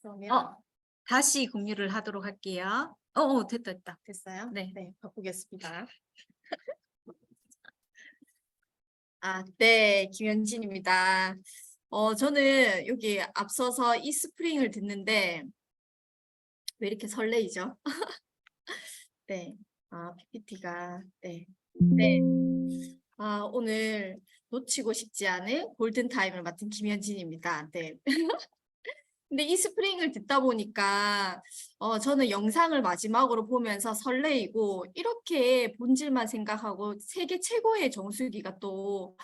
그러면 어, 다시 공유를 하도록 할게요. 어, 어 됐다, 됐다. 됐어요? 네. 네, 바꾸겠습니다. 아, 네, 김현진입니다. 어, 저는 여기 앞서서 이 스프링을 듣는데 왜 이렇게 설레이죠? 네, 아, PPT가 네, 네. 아, 오늘 놓치고 싶지 않은 골든 타임을 맡은 김현진입니다. 네. 근데 이 스프링을 듣다 보니까 어, 저는 영상을 마지막으로 보면서 설레이고 이렇게 본질만 생각하고 세계 최고의 정수기가 또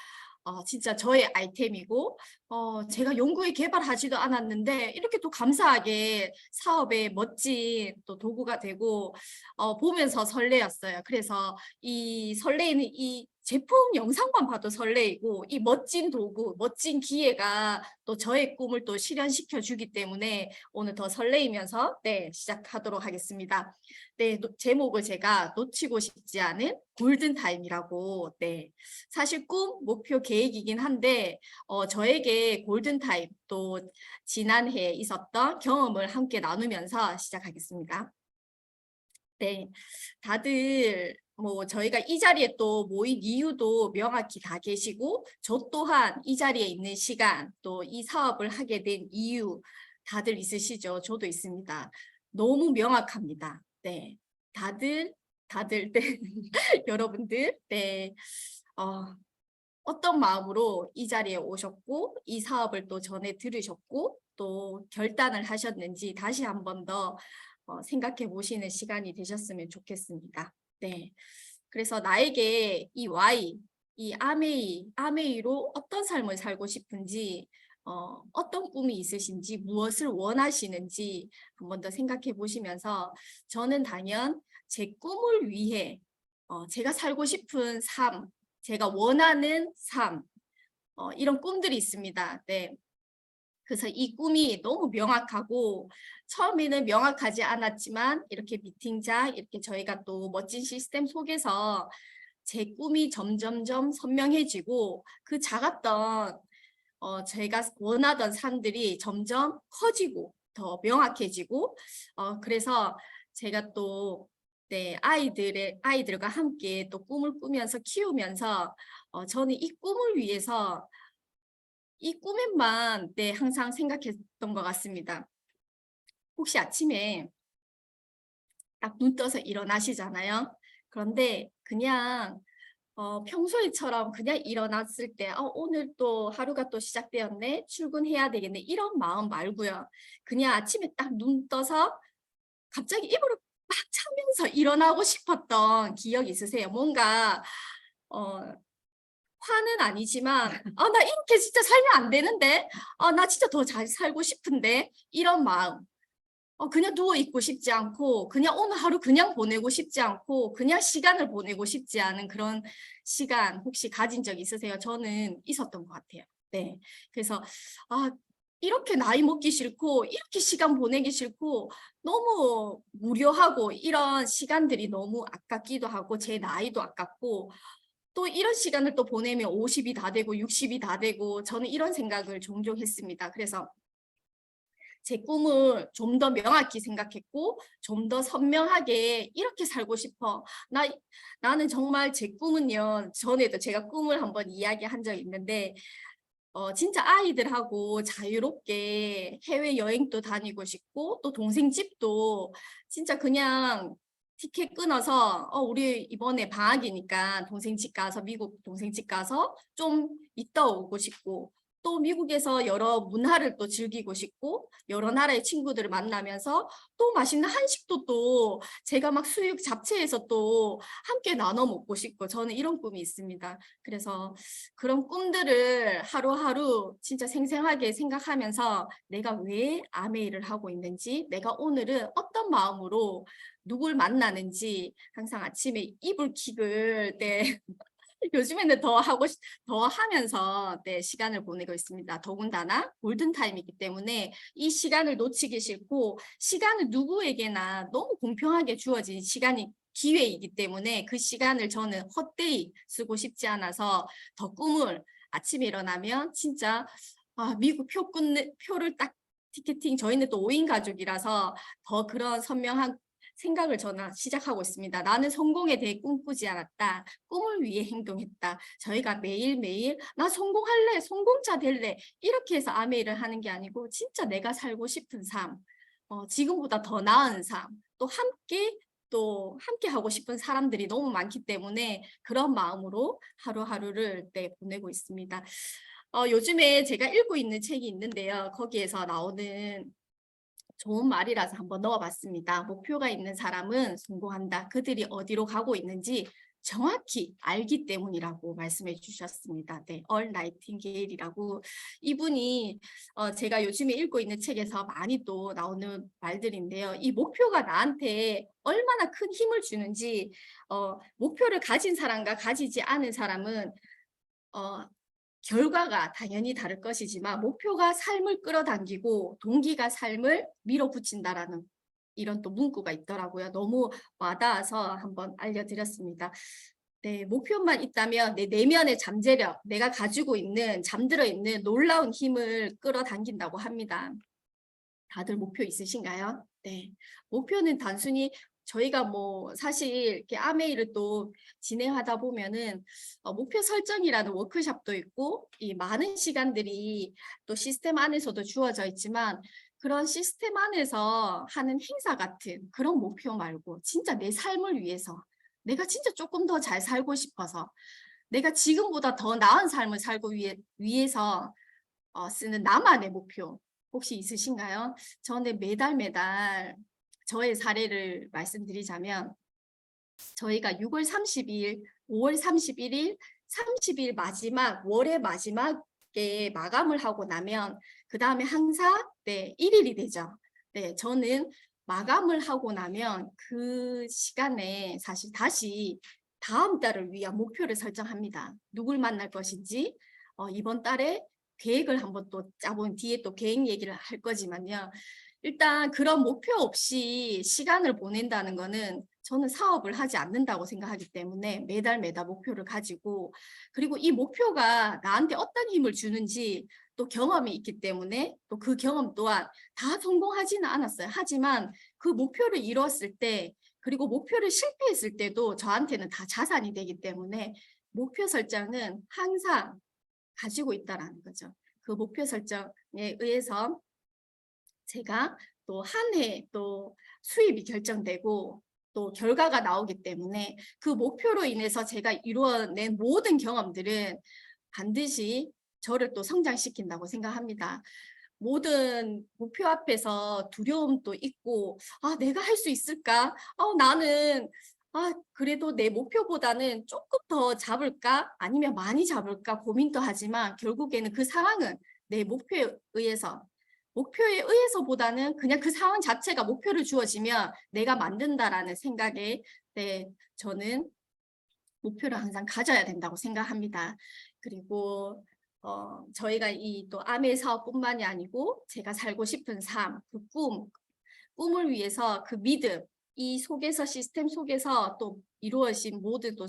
어, 진짜 저의 아이템이고 어, 제가 연구에 개발하지도 않았는데 이렇게 또 감사하게 사업에 멋진 또 도구가 되고 어, 보면서 설레었어요. 그래서 이 설레이는 이 제품 영상만 봐도 설레이고 이 멋진 도구, 멋진 기회가 또 저의 꿈을 또 실현시켜 주기 때문에 오늘 더 설레이면서 네 시작하도록 하겠습니다. 네 노- 제목을 제가 놓치고 싶지 않은 골든 타임이라고 네 사실 꿈 목표 계획이긴 한데 어 저에게 골든 타임 또 지난해 있었던 경험을 함께 나누면서 시작하겠습니다. 네, 다들 뭐 저희가 이 자리에 또 모인 이유도 명확히 다 계시고 저 또한 이 자리에 있는 시간 또 이 사업을 하게 된 이유 다들 있으시죠? 저도 있습니다. 너무 명확합니다. 네, 다들 다들 네 여러분들 네 어, 어떤 마음으로 이 자리에 오셨고 이 사업을 또 전에 들으셨고 또 결단을 하셨는지 다시 한 번 더 어, 생각해 보시는 시간이 되셨으면 좋겠습니다. 네. 그래서 나에게 이 Y, 이 아메이, 아메이로 어떤 삶을 살고 싶은지, 어, 어떤 꿈이 있으신지, 무엇을 원하시는지 한 번 더 생각해 보시면서 저는 단연 제 꿈을 위해 어, 제가 살고 싶은 삶, 제가 원하는 삶, 어, 이런 꿈들이 있습니다. 네. 그래서 이 꿈이 너무 명확하고 처음에는 명확하지 않았지만 이렇게 미팅장 이렇게 저희가 또 멋진 시스템 속에서 제 꿈이 점점점 선명해지고 그 작았던 어 제가 원하던 산들이 점점 커지고 더 명확해지고 어 그래서 제가 또 네, 아이들의 아이들과 함께 또 꿈을 꾸면서 키우면서 어 저는 이 꿈을 위해서 이 꿈에만 네, 항상 생각했던 것 같습니다. 혹시 아침에 딱 눈 떠서 일어나시잖아요. 그런데 그냥 어, 평소에처럼 그냥 일어났을 때 어, 오늘 또 하루가 또 시작되었네. 출근해야 되겠네. 이런 마음 말고요. 그냥 아침에 딱 눈 떠서 갑자기 입으로 막 차면서 일어나고 싶었던 기억 있으세요? 뭔가 어, 화는 아니지만 아, 나 이렇게 진짜 살면 안 되는데 아, 나 진짜 더 잘 살고 싶은데 이런 마음 어, 그냥 누워 있고 싶지 않고 그냥 오늘 하루 그냥 보내고 싶지 않고 그냥 시간을 보내고 싶지 않은 그런 시간 혹시 가진 적 있으세요? 저는 있었던 것 같아요. 네. 그래서 아 이렇게 나이 먹기 싫고 이렇게 시간 보내기 싫고 너무 무료하고 이런 시간들이 너무 아깝기도 하고 제 나이도 아깝고 또 이런 시간을 또 보내면 50이 다 되고 60이 다 되고 저는 이런 생각을 종종 했습니다. 그래서 제 꿈을 좀 더 명확히 생각했고 좀 더 선명하게 이렇게 살고 싶어. 나 나는 정말 제 꿈은요. 전에도 제가 꿈을 한번 이야기한 적이 있는데 어 진짜 아이들하고 자유롭게 해외 여행도 다니고 싶고 또 동생 집도 진짜 그냥 티켓 끊어서 어 우리 이번에 방학이니까 동생 집 가서 미국 동생 집 가서 좀 있다 오고 싶고 또 미국에서 여러 문화를 또 즐기고 싶고 여러 나라의 친구들을 만나면서 또 맛있는 한식도 또 제가 막 수육 잡채에서 또 함께 나눠 먹고 싶고 저는 이런 꿈이 있습니다. 그래서 그런 꿈들을 하루하루 진짜 생생하게 생각하면서 내가 왜 아메이를 하고 있는지 내가 오늘은 어떤 마음으로 누굴 만나는지 항상 아침에 이불 킥을 네. 요즘에는 더 하고 싶- 더 하면서 네, 시간을 보내고 있습니다. 더군다나 골든 타임이기 때문에 이 시간을 놓치기 싫고 시간은 누구에게나 너무 공평하게 주어진 시간이 기회이기 때문에 그 시간을 저는 헛되이 쓰고 싶지 않아서 더 꿈을 아침에 일어나면 진짜 아, 미국 표 끊는 표를 딱 티켓팅 저희는 또 5인 가족이라서 더 그런 선명한 생각을 저는 시작하고 있습니다. 나는 성공에 대해 꿈꾸지 않았다. 꿈을 위해 행동했다. 저희가 매일매일 나 성공할래, 성공자 될래 이렇게 해서 아메이를 하는 게 아니고 진짜 내가 살고 싶은 삶, 어, 지금보다 더 나은 삶, 또 함께 또 함께 하고 싶은 사람들이 너무 많기 때문에 그런 마음으로 하루하루를 네, 보내고 있습니다. 어, 요즘에 제가 읽고 있는 책이 있는데요. 거기에서 나오는 좋은 말이라서 한번 넣어봤습니다. 목표가 있는 사람은 성공한다. 그들이 어디로 가고 있는지 정확히 알기 때문이라고 말씀해 주셨습니다. 네, 얼 나이팅게일이라고 이분이 어, 제가 요즘에 읽고 있는 책에서 많이 또 나오는 말들인데요. 이 목표가 나한테 얼마나 큰 힘을 주는지 어, 목표를 가진 사람과 가지지 않은 사람은 어, 결과가 당연히 다를 것이지만 목표가 삶을 끌어당기고 동기가 삶을 밀어붙인다라는 이런 또 문구가 있더라고요. 너무 와닿아서 한번 알려드렸습니다. 네, 목표만 있다면 내 내면의 잠재력, 내가 가지고 있는 잠들어 있는 놀라운 힘을 끌어당긴다고 합니다. 다들 목표 있으신가요? 네, 목표는 단순히 저희가 뭐 사실 이렇게 아메이를 또 진행하다 보면은 어, 목표 설정이라는 워크숍도 있고 이 많은 시간들이 또 시스템 안에서도 주어져 있지만 그런 시스템 안에서 하는 행사 같은 그런 목표 말고 진짜 내 삶을 위해서 내가 진짜 조금 더 잘 살고 싶어서 내가 지금보다 더 나은 삶을 살고 위해, 위해서 어, 쓰는 나만의 목표 혹시 있으신가요? 저는 매달 매달 저의 사례를 말씀드리자면 저희가 6월 30일, 5월 31일, 30일 마지막 월의 마지막에 마감을 하고 나면 그 다음에 항상 네 1일이 되죠. 네 저는 마감을 하고 나면 그 시간에 사실 다시 다음 달을 위한 목표를 설정합니다. 누굴 만날 것인지 어, 이번 달에 계획을 한번 또 짜본 뒤에 또 계획 얘기를 할 거지만요. 일단 그런 목표 없이 시간을 보낸다는 거는 저는 사업을 하지 않는다고 생각하기 때문에 매달 매달 목표를 가지고 그리고 이 목표가 나한테 어떤 힘을 주는지 또 경험이 있기 때문에 또 그 경험 또한 다 성공하지는 않았어요. 하지만 그 목표를 이뤘을 때 그리고 목표를 실패했을 때도 저한테는 다 자산이 되기 때문에 목표 설정은 항상 가지고 있다라는 거죠. 그 목표 설정에 의해서 제가 또 한 해 또 수입이 결정되고 또 결과가 나오기 때문에 그 목표로 인해서 제가 이루어낸 모든 경험들은 반드시 저를 또 성장시킨다고 생각합니다. 모든 목표 앞에서 두려움도 있고 아 내가 할 수 있을까? 아 나는 아 그래도 내 목표보다는 조금 더 잡을까? 아니면 많이 잡을까? 고민도 하지만 결국에는 그 상황은 내 목표에 의해서 목표에 의해서보다는 그냥 그 상황 자체가 목표를 주어지면 내가 만든다라는 생각에 네, 저는 목표를 항상 가져야 된다고 생각합니다. 그리고 어, 저희가 이 또 아메 사업뿐만이 아니고 제가 살고 싶은 삶, 그 꿈, 꿈을 위해서 그 믿음, 이 속에서 시스템 속에서 또 이루어진 모든 또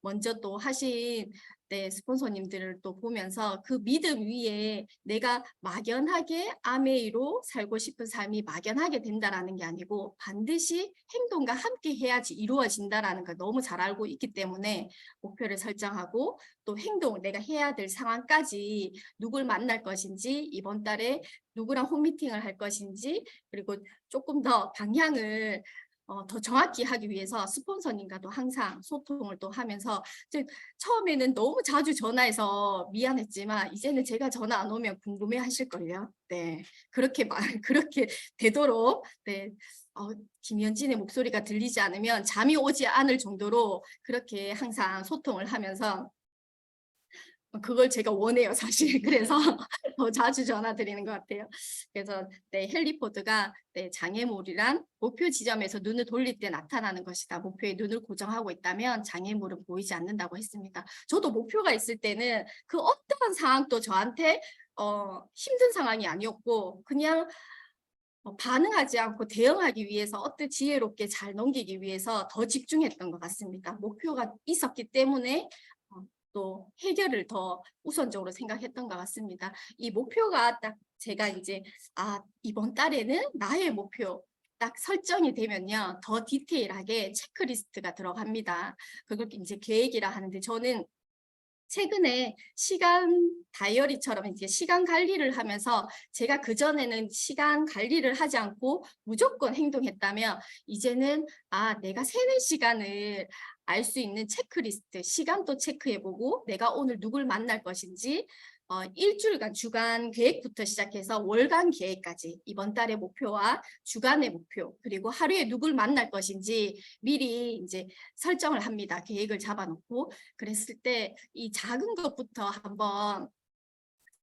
먼저 또 하신 네, 스폰서님들을 또 보면서 그 믿음 위에 내가 막연하게 아메이로 살고 싶은 삶이 막연하게 된다라는 게 아니고 반드시 행동과 함께 해야지 이루어진다라는 걸 너무 잘 알고 있기 때문에 목표를 설정하고 또 행동을 내가 해야 될 상황까지 누굴 만날 것인지 이번 달에 누구랑 홈미팅을 할 것인지 그리고 조금 더 방향을 어, 더 정확히 하기 위해서 스폰서님과도 항상 소통을 또 하면서 이제 처음에는 너무 자주 전화해서 미안했지만 이제는 제가 전화 안 오면 궁금해 하실걸요. 네. 그렇게 말, 그렇게 되도록, 네. 어, 김현진의 목소리가 들리지 않으면 잠이 오지 않을 정도로 그렇게 항상 소통을 하면서 그걸 제가 원해요, 사실. 그래서 더 자주 전화 드리는 것 같아요. 그래서 네, 헨리포드가 네, 장애물이란 목표 지점에서 눈을 돌릴 때 나타나는 것이다. 목표에 눈을 고정하고 있다면 장애물은 보이지 않는다고 했습니다. 저도 목표가 있을 때는 그 어떠한 상황도 저한테 어, 힘든 상황이 아니었고 그냥 어, 반응하지 않고 대응하기 위해서 어떤 지혜롭게 잘 넘기기 위해서 더 집중했던 것 같습니다. 목표가 있었기 때문에 어, 또 해결을 더 우선적으로 생각했던 것 같습니다. 이 목표가 딱 제가 이제 아 이번 달에는 나의 목표 딱 설정이 되면요 더 디테일하게 체크리스트가 들어갑니다. 그걸 이제 계획이라 하는데 저는 최근에 시간 다이어리처럼 이제 시간 관리를 하면서 제가 그전에는 시간 관리를 하지 않고 무조건 행동했다면 이제는 아 내가 세는 시간을 알 수 있는 체크리스트 시간도 체크해보고 내가 오늘 누굴 만날 것인지 어, 일주일간 주간 계획부터 시작해서 월간 계획까지 이번 달의 목표와 주간의 목표 그리고 하루에 누굴 만날 것인지 미리 이제 설정을 합니다. 계획을 잡아놓고 그랬을 때 이 작은 것부터 한번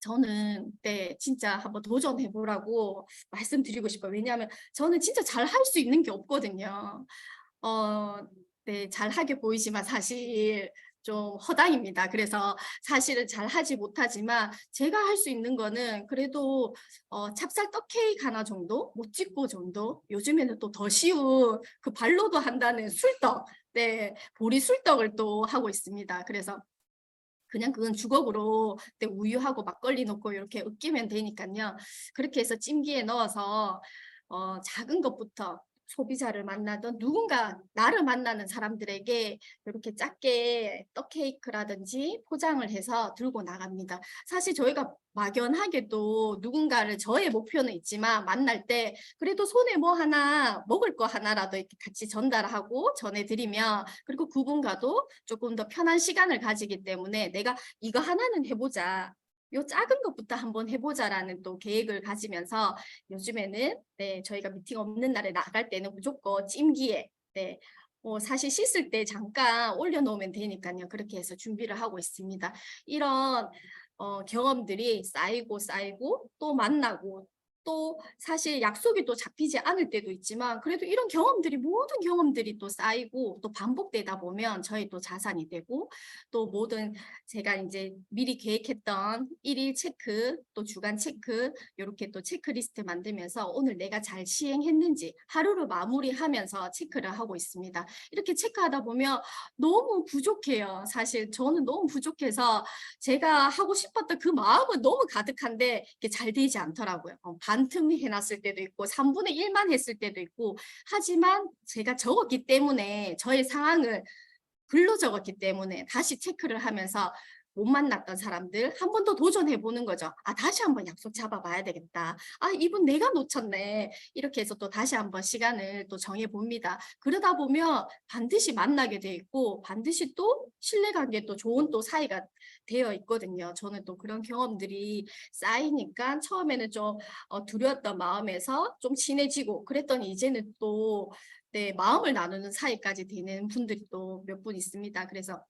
저는 네 진짜 한번 도전해 보라고 말씀드리고 싶어요. 왜냐하면 저는 진짜 잘 할 수 있는 게 없거든요. 어, 네, 잘하게 보이지만 사실 좀 허당입니다. 그래서 사실은 잘 하지 못하지만 제가 할 수 있는 거는 그래도 어, 찹쌀 떡 케이크 하나 정도, 못찍고 정도. 요즘에는 또 더 쉬운 그 발로도 한다는 술떡, 네, 보리 술떡을 또 하고 있습니다. 그래서 그냥 그건 주걱으로 네, 우유하고 막걸리 넣고 이렇게 으깨면 되니까요. 그렇게 해서 찜기에 넣어서 어, 작은 것부터 소비자를 만나던 누군가 나를 만나는 사람들에게 이렇게 작게 떡 케이크라든지 포장을 해서 들고 나갑니다. 사실 저희가 막연하게도 누군가를 저의 목표는 있지만 만날 때 그래도 손에 뭐 하나 먹을 거 하나라도 이렇게 같이 전달하고 전해드리면 그리고 그분과도 조금 더 편한 시간을 가지기 때문에 내가 이거 하나는 해보자. 요 작은 것부터 한번 해보자라는 또 계획을 가지면서 요즘에는 네 저희가 미팅 없는 날에 나갈 때는 무조건 찜기에 네 어, 사실 씻을 때 잠깐 올려놓으면 되니까요 그렇게 해서 준비를 하고 있습니다. 이런 어, 경험들이 쌓이고 쌓이고 또 만나고 또 사실 약속이 또 잡히지 않을 때도 있지만 그래도 이런 경험들이 모든 경험들이 또 쌓이고 또 반복되다 보면 저희 또 자산이 되고 또 모든 제가 이제 미리 계획했던 일일 체크 또 주간 체크 이렇게 또 체크리스트 만들면서 오늘 내가 잘 시행했는지 하루를 마무리하면서 체크를 하고 있습니다. 이렇게 체크하다 보면 너무 부족해요. 사실 저는 너무 부족해서 제가 하고 싶었던 그 마음은 너무 가득한데 이게 잘 되지 않더라고요. 어, 반틈 해놨을 때도 있고 3분의 1만 했을 때도 있고 하지만 제가 적었기 때문에 저의 상황을 글로 적었기 때문에 다시 체크를 하면서 못 만났던 사람들 한 번 더 도전해 보는 거죠. 아 다시 한번 약속 잡아봐야 되겠다. 아 이분 내가 놓쳤네. 이렇게 해서 또 다시 한번 시간을 또 정해 봅니다. 그러다 보면 반드시 만나게 돼 있고 반드시 또 신뢰관계 또 좋은 또 사이가 되어 있거든요. 저는 또 그런 경험들이 쌓이니까 처음에는 좀 어, 두려웠던 마음에서 좀 친해지고 그랬더니 이제는 또 네, 마음을 나누는 사이까지 되는 분들이 또 몇 분 있습니다. 그래서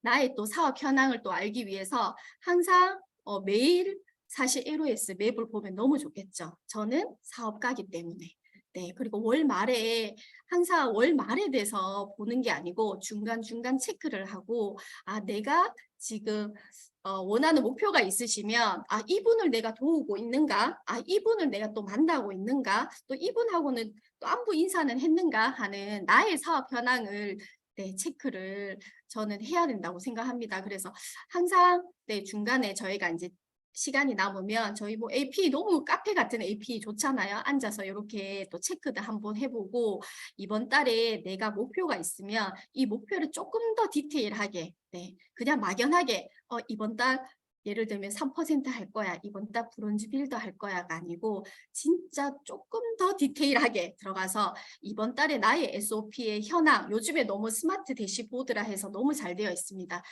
나의 또 사업 현황을 또 알기 위해서 항상 어, 매일 사실 LOS 맵을 보면 너무 좋겠죠. 저는 사업가기 때문에. 네, 그리고 월 말에 항상 월 말에 대해서 보는 게 아니고 중간중간 체크를 하고 아 내가 지금 어, 원하는 목표가 있으시면 아 이분을 내가 도우고 있는가 아 이분을 내가 또 만나고 있는가 또 이분하고는 또 안부 인사는 했는가 하는 나의 사업 현황을 네, 체크를 저는 해야 된다고 생각합니다. 그래서 항상 네, 중간에 저희가 이제 시간이 남으면 저희 뭐 AP 너무 카페 같은 AP 좋잖아요. 앉아서 이렇게 또 체크도 한번 해보고 이번 달에 내가 목표가 있으면 이 목표를 조금 더 디테일하게 네, 그냥 막연하게 어, 이번 달 예를 들면 3%할 거야. 이번 달 브론즈 빌더 할 거야가 아니고 진짜 조금 더 디테일하게 들어가서 이번 달에 나의 SOP의 현황 요즘에 너무 스마트 대시보드라 해서 너무 잘 되어 있습니다.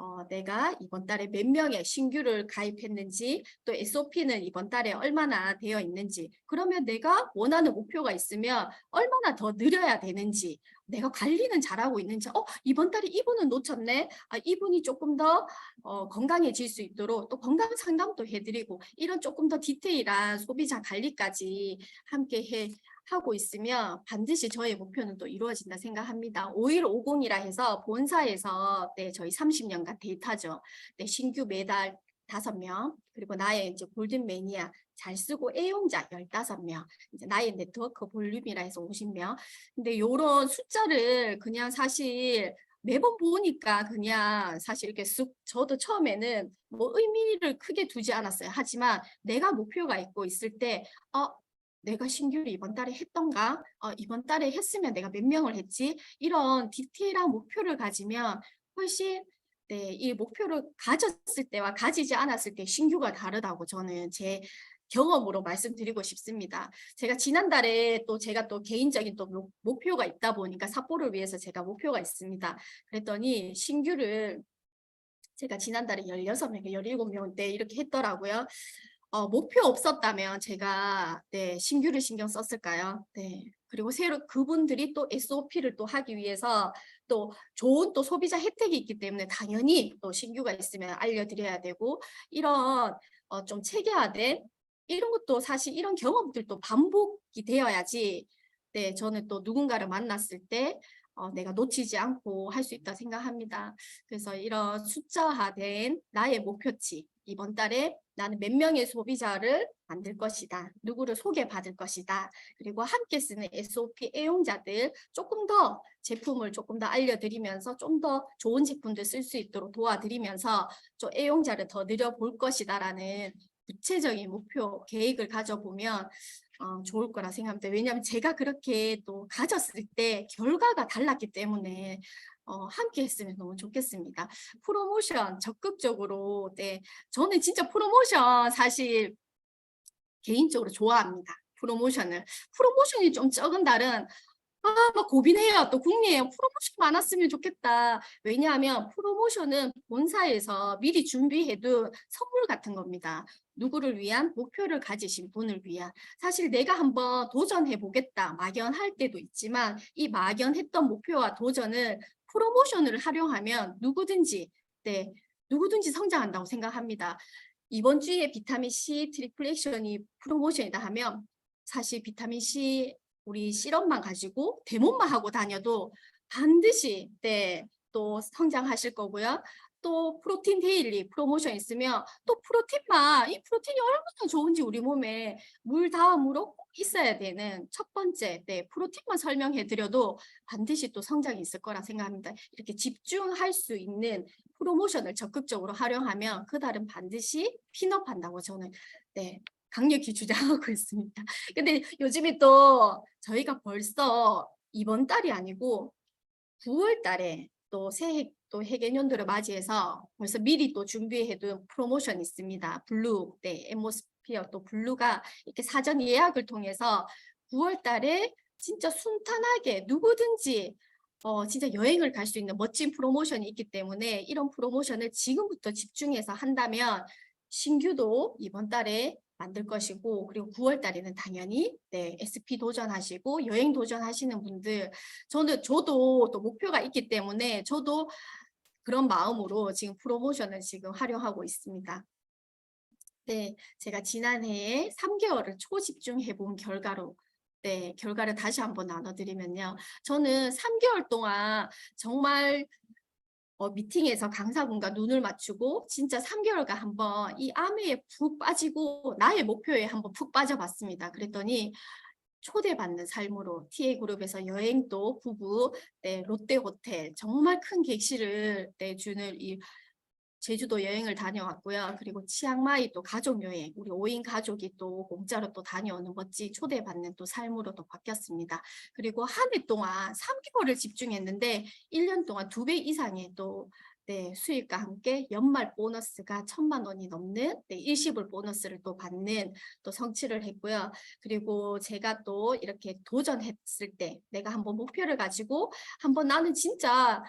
어, 내가 이번 달에 몇 명의 신규를 가입했는지 또 SOP는 이번 달에 얼마나 되어 있는지. 그러면 내가 원하는 목표가 있으면 얼마나 더 늘려야 되는지 내가 관리는 잘하고 있는지. 어 이번 달에 이분은 놓쳤네. 아 이분이 조금 더 어, 건강해질 수 있도록 또 건강 상담도 해드리고 이런 조금 더 디테일한 소비자 관리까지 함께 해 하고 있으면 반드시 저의 목표는 또 이루어진다 생각합니다. 5150이라 해서 본사에서 네, 저희 30년간 데이터죠. 네, 신규 매달 5명 그리고 나의 이제 골든 매니아 잘 쓰고 애용자 15명 이제 나의 네트워크 볼륨이라 해서 50명 근데 요런 숫자를 그냥 사실 매번 보니까 그냥 사실 이렇게 쑥 저도 처음에는 뭐 의미를 크게 두지 않았어요. 하지만 내가 목표가 있고 있을 때 어, 내가 신규를 이번 달에 했던가? 어, 이번 달에 했으면 내가 몇 명을 했지? 이런 디테일한 목표를 가지면 훨씬 네, 이 목표를 가졌을 때와 가지지 않았을 때 신규가 다르다고 저는 제 경험으로 말씀드리고 싶습니다. 제가 지난달에 또 제가 또 개인적인 또 목- 목표가 있다 보니까 삿포를 위해서 제가 목표가 있습니다. 그랬더니 신규를 제가 지난달에 16명, 17명 때 이렇게 했더라고요. 어, 목표 없었다면 제가 네, 신규를 신경 썼을까요? 네. 그리고 새로 그분들이 또 SOP를 또 하기 위해서 또 좋은 또 소비자 혜택이 있기 때문에 당연히 또 신규가 있으면 알려드려야 되고 이런 어, 좀 체계화된 이런 것도 사실 이런 경험들도 반복이 되어야지 네, 저는 또 누군가를 만났을 때 어, 내가 놓치지 않고 할 수 있다 생각합니다. 그래서 이런 숫자화된 나의 목표치 이번 달에 나는 몇 명의 소비자를 만들 것이다. 누구를 소개받을 것이다. 그리고 함께 쓰는 SOP 애용자들 조금 더 제품을 조금 더 알려드리면서 좀 더 좋은 제품들 쓸 수 있도록 도와드리면서 좀 애용자를 더 늘려볼 것이다라는 구체적인 목표 계획을 가져보면 어, 좋을 거라 생각합니다. 왜냐하면 제가 그렇게 또 가졌을 때 결과가 달랐기 때문에 어, 함께 했으면 너무 좋겠습니다. 프로모션 적극적으로 네 저는 진짜 프로모션 사실 개인적으로 좋아합니다. 프로모션을 프로모션이 좀 적은 달은 아, 막 고민해요. 또 궁리해요. 프로모션 많았으면 좋겠다. 왜냐하면 프로모션은 본사에서 미리 준비해둔 선물 같은 겁니다. 누구를 위한 목표를 가지신 분을 위한 사실 내가 한번 도전해 보겠다 막연할 때도 있지만 이 막연했던 목표와 도전을 프로모션을 활용하면 누구든지 네 누구든지 성장한다고 생각합니다. 이번 주에 비타민 C 트리플 액션이 프로모션이다 하면 사실 비타민 C 우리 시럽만 가지고 데모만 하고 다녀도 반드시 네, 또 성장하실 거고요. 또 프로틴 데일리 프로모션 있으면 또 프로틴만 이 프로틴이 얼마나 좋은지 우리 몸에 물 다음으로 꼭 있어야 되는 첫 번째 네, 프로틴만 설명해 드려도 반드시 또 성장이 있을 거라 생각합니다. 이렇게 집중할 수 있는 프로모션을 적극적으로 활용하면 그 달은 반드시 핀업한다고 저는 네, 강력히 주장하고 있습니다. 근데 요즘에 또 저희가 벌써 이번 달이 아니고 9월 달에 또 새해 또 해개년도를 맞이해서 벌써 미리 또 준비해둔 프로모션 있습니다. 블루, 네, 엠모스피어 또 블루가 이렇게 사전 예약을 통해서 9월 달에 진짜 순탄하게 누구든지 어, 진짜 여행을 갈 수 있는 멋진 프로모션이 있기 때문에 이런 프로모션을 지금부터 집중해서 한다면 신규도 이번 달에 만들 것이고 그리고 9월 달에는 당연히 네, SP 도전하시고 여행 도전하시는 분들 저는 저도 또 목표가 있기 때문에 저도 그런 마음으로 지금 프로모션을 지금 활용하고 있습니다. 네, 제가 지난해에 3개월을 초집중해 본 결과로 네, 결과를 다시 한번 나눠드리면요. 저는 3개월 동안 정말 어, 미팅에서 강사분과 눈을 맞추고 진짜 3개월간 한번 이 암에 푹 빠지고 나의 목표에 한번 푹 빠져봤습니다. 그랬더니 초대받는 삶으로 TA그룹에서 여행도 부부, 네, 롯데호텔 정말 큰 객실을 네, 주는 이 제주도 여행을 다녀왔고요. 그리고 치앙마이 또 가족 여행, 우리 5인 가족이 또 공짜로 또 다녀오는 멋진 초대받는 또 삶으로 또 바뀌었습니다. 그리고 한 해 동안 3개월을 집중했는데 1년 동안 두 배 이상의 또 네, 수익과 함께 연말 보너스가 천만 원이 넘는 네, 일시불 보너스를 또 받는 또 성취를 했고요. 그리고 제가 또 이렇게 도전했을 때 내가 한번 목표를 가지고 한번 나는 진짜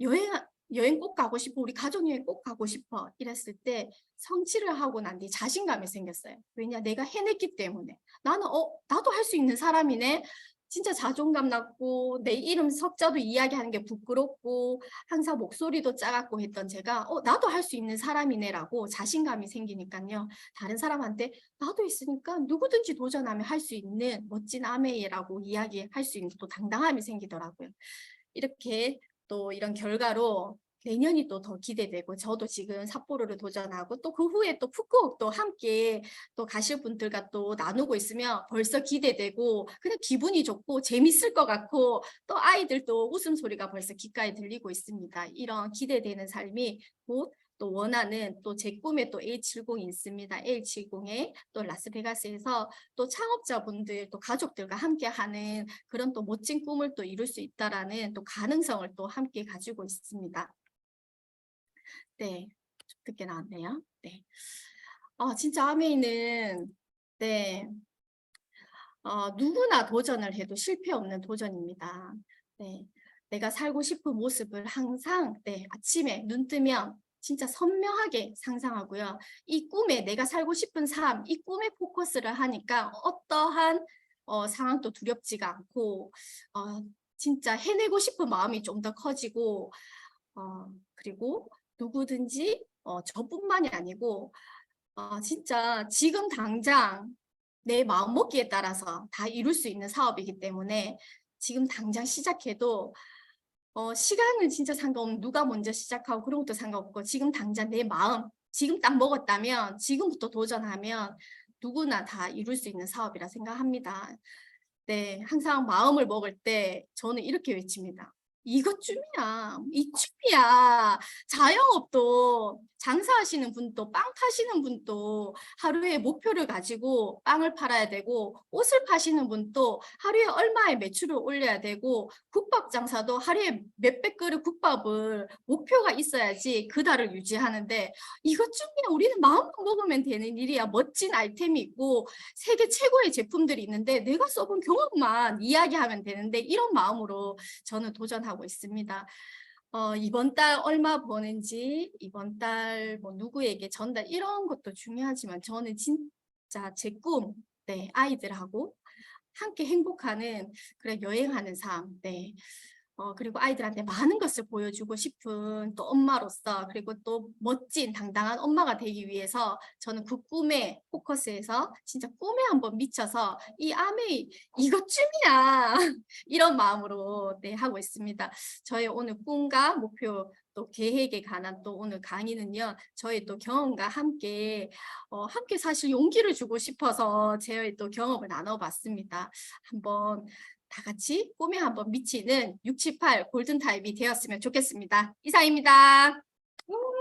여행 여행 꼭 가고 싶어 우리 가족 여행 꼭 가고 싶어 이랬을 때 성취를 하고 난 뒤 자신감이 생겼어요. 왜냐 내가 해냈기 때문에 나는 어 나도 할 수 있는 사람이네. 진짜 자존감 낮고 내 이름 석자도 이야기하는 게 부끄럽고 항상 목소리도 작았고 했던 제가 어 나도 할 수 있는 사람이네라고 자신감이 생기니까요. 다른 사람한테 나도 있으니까 누구든지 도전하면 할 수 있는 멋진 아메이라고 이야기할 수 있는 또 당당함이 생기더라고요. 이렇게 또 이런 결과로 내년이 또 더 기대되고 저도 지금 삿포로를 도전하고 또 그 후에 또 푸꾸옥도 함께 또 가실 분들과 또 나누고 있으면 벌써 기대되고 그냥 기분이 좋고 재밌을 것 같고 또 아이들도 웃음소리가 벌써 귓가에 들리고 있습니다. 이런 기대되는 삶이 곧 또 원하는 또 제 꿈에 또 A70이 있습니다. A70에 또 라스베가스에서 또 창업자분들 또 가족들과 함께 하는 그런 또 멋진 꿈을 또 이룰 수 있다라는 또 가능성을 또 함께 가지고 있습니다. 네, 좀 늦게 나왔네요. 네. 아, 진짜 아메이는 네. 어, 누구나 도전을 해도 실패 없는 도전입니다. 네. 내가 살고 싶은 모습을 항상 네, 아침에 눈 뜨면 진짜 선명하게 상상하고요. 이 꿈에 내가 살고 싶은 삶, 이 꿈에 포커스를 하니까 어떠한 어, 상황도 두렵지가 않고 어, 진짜 해내고 싶은 마음이 좀 더 커지고 어, 그리고 누구든지 어, 저뿐만이 아니고 어, 진짜 지금 당장 내 마음먹기에 따라서 다 이룰 수 있는 사업이기 때문에 지금 당장 시작해도 어, 시간은 진짜 상관없는 누가 먼저 시작하고 그런 것도 상관없고 지금 당장 내 마음 지금 딱 먹었다면 지금부터 도전하면 누구나 다 이룰 수 있는 사업이라 생각합니다. 네, 항상 마음을 먹을 때 저는 이렇게 외칩니다. 이것쯤이야, 이쯤이야. 자영업도 장사하시는 분도 빵 파시는 분도 하루에 목표를 가지고 빵을 팔아야 되고 옷을 파시는 분도 하루에 얼마의 매출을 올려야 되고 국밥 장사도 하루에 몇백 그릇 국밥을 목표가 있어야지 그 달을 유지하는데 이것쯤이야. 우리는 마음만 먹으면 되는 일이야. 멋진 아이템이 있고 세계 최고의 제품들이 있는데 내가 써본 경험만 이야기하면 되는데 이런 마음으로 저는 도전하고 있습니다. 어, 이번 달 얼마 버는지, 이번 달 뭐 누구에게 전달 이런 것도 중요하지만 저는 진짜 제 꿈, 네, 아이들하고 함께 행복하는 그런 여행하는 삶, 네. 어, 그리고 아이들한테 많은 것을 보여주고 싶은 또 엄마로서 그리고 또 멋진 당당한 엄마가 되기 위해서 저는 그 꿈에 포커스해서 진짜 꿈에 한번 미쳐서 이 아메이 이것쯤이야 이런 마음으로 네, 하고 있습니다. 저의 오늘 꿈과 목표 또 계획에 관한 또 오늘 강의는요 저의 또 경험과 함께 어, 함께 사실 용기를 주고 싶어서 저의 또 경험을 나눠봤습니다. 한번 다 같이 꿈에 한번 미치는 678 골든타임이 되었으면 좋겠습니다. 이상입니다. 음.